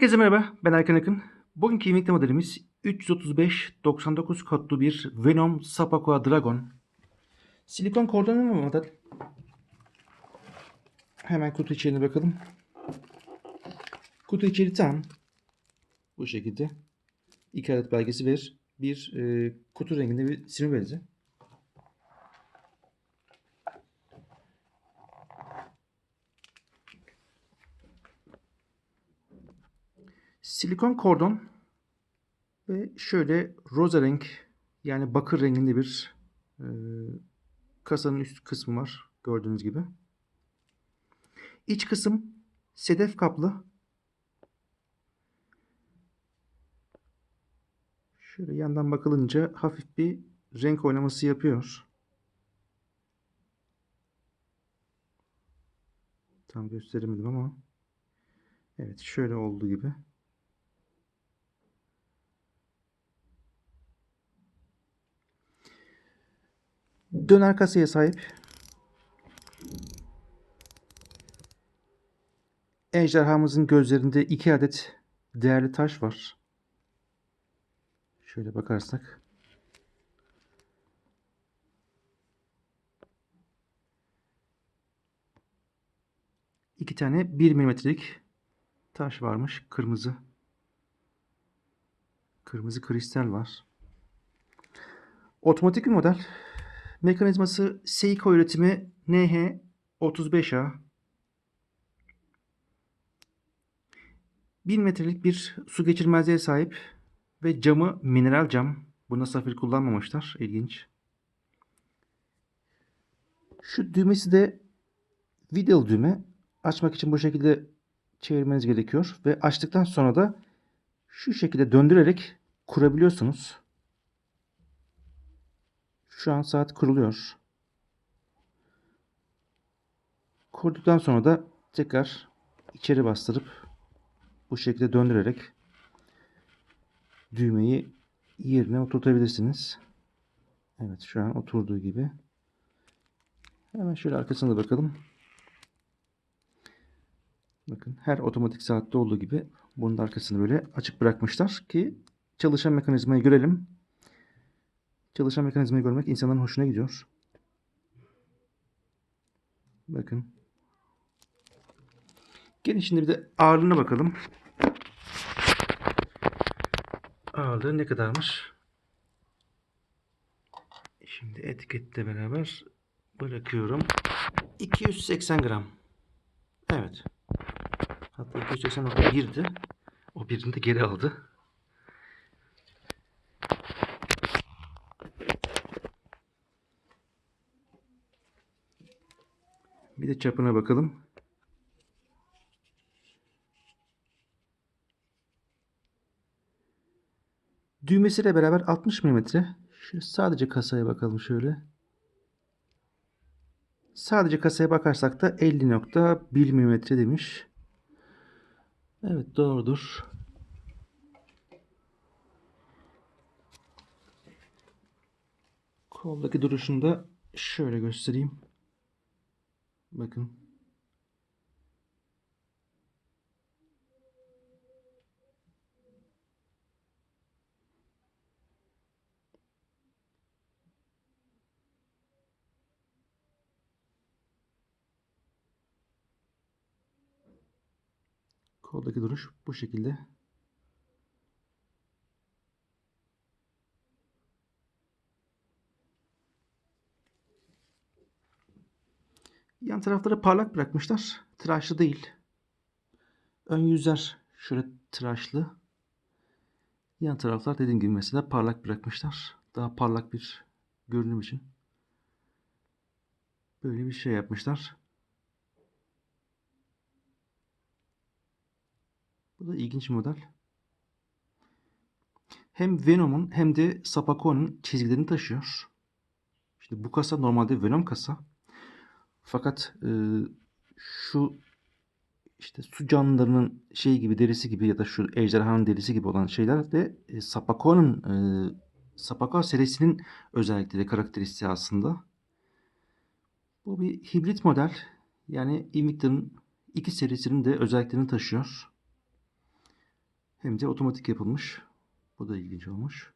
Herkese merhaba, ben Erkan Akın. Bugünkü Invicta modelimiz 335-99 kodlu bir Venom Sapaqua Dragon. Silikon kordonu mu model? Hemen kutu içeriğine bakalım. Kutu içeriği tam. Bu şekilde. İki adet belgesi ver. Bir e, kutu renginde bir sinir bezi. Silikon kordon ve şöyle roza renk yani bakır renginde bir e, kasanın üst kısmı var gördüğünüz gibi. İç kısım sedef kaplı. Şöyle yandan bakılınca hafif bir renk oynaması yapıyor. Tam gösteremedim ama evet şöyle olduğu gibi. Döner kasaya sahip. Ejderhamızın gözlerinde iki adet değerli taş var. Şöyle bakarsak. İki tane 1 milimetrelik taş varmış. Kırmızı. Kırmızı kristal var. Otomatik bir model. Mekanizması Seiko üretimi NH35A. 1000 metrelik bir su geçirmezliğe sahip ve camı mineral cam. Buna safir kullanmamışlar. İlginç. Şu düğmesi de vidalı düğme. Açmak için bu şekilde çevirmeniz gerekiyor. Ve açtıktan sonra da şu şekilde döndürerek kurabiliyorsunuz. Şu an saat kuruluyor. Kurduktan sonra da tekrar içeri bastırıp bu şekilde döndürerek düğmeyi yerine oturtabilirsiniz. Evet şu an oturduğu gibi. Hemen şöyle arkasına da bakalım. Bakın her otomatik saatte olduğu gibi bunun arkasını böyle açık bırakmışlar ki çalışan mekanizmayı görelim. Çalışan mekanizmayı görmek insanların hoşuna gidiyor. Bakın. Gelin şimdi bir de ağırlığına bakalım. Ağırlığı ne kadarmış? Şimdi etiketle beraber bırakıyorum. 280 gram. Evet. Hatta 280.1'di. O birini de geri aldı. Bir de çapına bakalım. Düğmesiyle beraber 60 mm. Şöyle sadece kasaya bakalım şöyle. Sadece kasaya bakarsak da 50.1 mm demiş. Evet doğrudur. Koldaki duruşunu da şöyle göstereyim. Bakın. Koldaki duruş bu şekilde. Yan tarafları parlak bırakmışlar. Tıraşlı değil. Ön yüzler şöyle tıraşlı. Yan taraflar dediğim gibi mesela parlak bırakmışlar. Daha parlak bir görünüm için. Böyle bir şey yapmışlar. Bu da ilginç model. Hem Venom'un hem de Sapaco'nun çizgilerini taşıyor. İşte bu kasa normalde Venom kasa. Fakat e, şu işte su canlılarının şey gibi derisi gibi ya da şu ejderhanın derisi gibi olan şeyler de e, Sapaco'nun e, Sapaco serisinin özellikleri, karakteristiği aslında. Bu bir hibrit model. Yani Invicta'nın iki serisinin de özelliklerini taşıyor. hem de otomatik yapılmış. Bu da ilginç olmuş.